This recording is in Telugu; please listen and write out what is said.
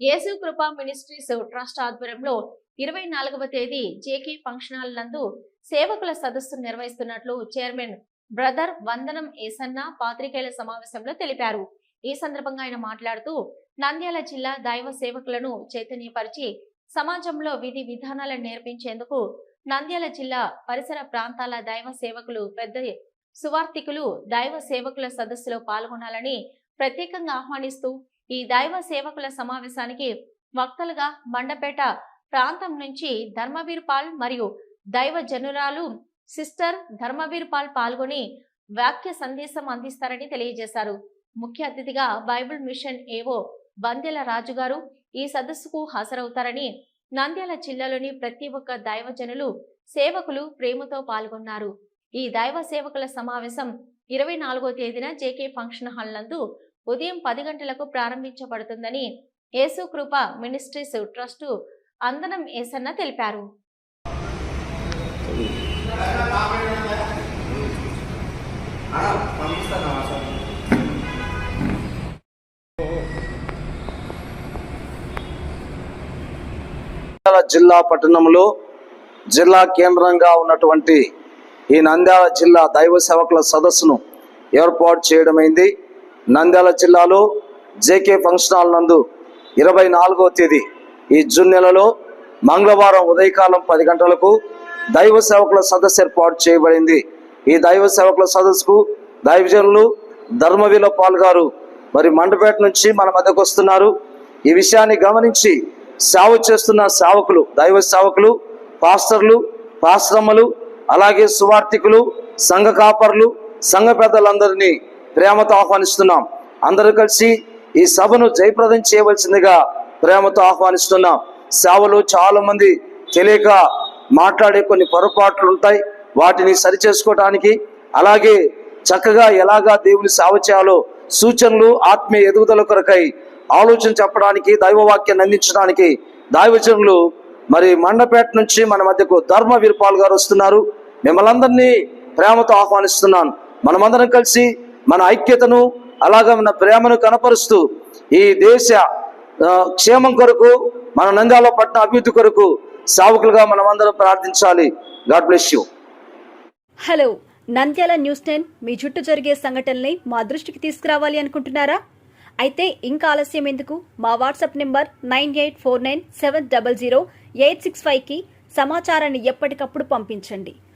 యేసు కృప మినిస్ట్రీస్ ట్రస్ట్ ఆధ్వర్యంలో ఇరవై నాలుగవ తేదీ జేకే ఫంక్షన్ హాల్ నందు సేవకుల సదస్సు నిర్వహిస్తున్నట్లు చైర్మన్ బ్రదర్ వందనం ఏసన్న పాత్రికేయుల సమావేశంలో తెలిపారు. ఈ సందర్భంగా ఆయన మాట్లాడుతూ నంద్యాల జిల్లా దైవ సేవకులను చైతన్యపరిచి సమాజంలో విధి విధానాలను నేర్పించేందుకు నంద్యాల జిల్లా పరిసర ప్రాంతాల దైవ సేవకులు పెద్ద సువార్థికులు దైవ సేవకుల సదస్సులో పాల్గొనాలని ప్రత్యేకంగా ఆహ్వానిస్తూ ఈ దైవ సేవకుల సమావేశానికి వక్తలుగా మండపేట ప్రాంతం నుంచి ధర్మవీర్ పాల్ మరియు దైవ జనురాలు సిస్టర్ ధర్మవీర్ పాల్ పాల్గొని వాక్య సందేశం అందిస్తారని తెలియజేశారు. ముఖ్య అతిథిగా బైబిల్ మిషన్ ఏవో బందెల రాజు గారు ఈ సదస్సుకు హాజరవుతారని నంద్యాల జిల్లాలోని ప్రతి ఒక్క దైవజనులు సేవకులు ప్రేమతో పాల్గొన్నారు. ఈ దైవ సేవకుల సమావేశం ఇరవై నాలుగో తేదీన జేకే ఫంక్షన్ హాల్ నందు ఉదయం పది గంటలకు ప్రారంభించబడుతుందని యేసు కృప మినిస్ట్రీస్ ట్రస్టు అందనం ఏసన్న తెలిపారు. జిల్లా పట్టణంలో జిల్లా కేంద్రంగా ఉన్నటువంటి ఈ నంద్యాల జిల్లా దైవ సేవకుల సదస్సును ఏర్పాటు చేయడమైంది. నంద్యాల జిల్లాలో జేకే ఫంక్షన్ హాల్ నందు ఇరవై నాలుగో తేదీ ఈ జూన్ నెలలో మంగళవారం ఉదయకాలం పది గంటలకు దైవ సేవకుల సదస్సు ఏర్పాటు చేయబడింది. ఈ దైవ సేవకుల సదస్సుకు దైవజనులు ధర్మవీల పాల్గారు మరి మండపేట నుంచి మన మధ్యకు వస్తున్నారు. ఈ విషయాన్ని గమనించి సేవ చేస్తున్న సేవకులు దైవ సేవకులు పాస్టర్లు పాశ్రమలు అలాగే సువార్థికులు సంఘ కాపర్లు సంఘ పెద్దలందరినీ ప్రేమతో ఆహ్వానిస్తున్నాం. అందరూ కలిసి ఈ సభను జయప్రదం చేయవలసిందిగా ప్రేమతో ఆహ్వానిస్తున్నాం. సేవలు చాలా మంది తెలియక మాట్లాడే కొన్ని పొరపాట్లు ఉంటాయి. వాటిని సరిచేసుకోవడానికి అలాగే చక్కగా ఎలాగా దేవుని సేవ చేయాలో సూచనలు ఆత్మీయ ఎదుగుదల కొరకై ఆలోచన చెప్పడానికి దైవవాక్యాన్ని అందించడానికి దైవజనులు మరి మండపేట నుంచి మన మధ్యకు ధర్మ వీరపాల్ గారు వస్తున్నారు. మిమ్మల్ని అందరినీ ప్రేమతో ఆహ్వానిస్తున్నాను. మనమందరం కలిసి మన ఐక్యతను అలాగే మన ప్రేమను కనపరుస్తూ ఈ దేశ క్షేమం కొరకు మన నంద్యాల పట్టణ అభివృద్ధి కొరకు సావుకులుగా మనమందరం ప్రార్థించాలి. God bless you. Hello Nandyal news ten మీ చుట్టూ జరిగే సంఘటనల్ని మా దృష్టికి తీసుకురావాలి అనుకుంటున్నారా? అయితే ఇంకా ఆలస్యం ఎందుకు? మా WhatsApp number nine eight four nine seven double zero eight six ఫైవ్కి సమాచారాన్ని ఎప్పటికప్పుడు పంపించండి.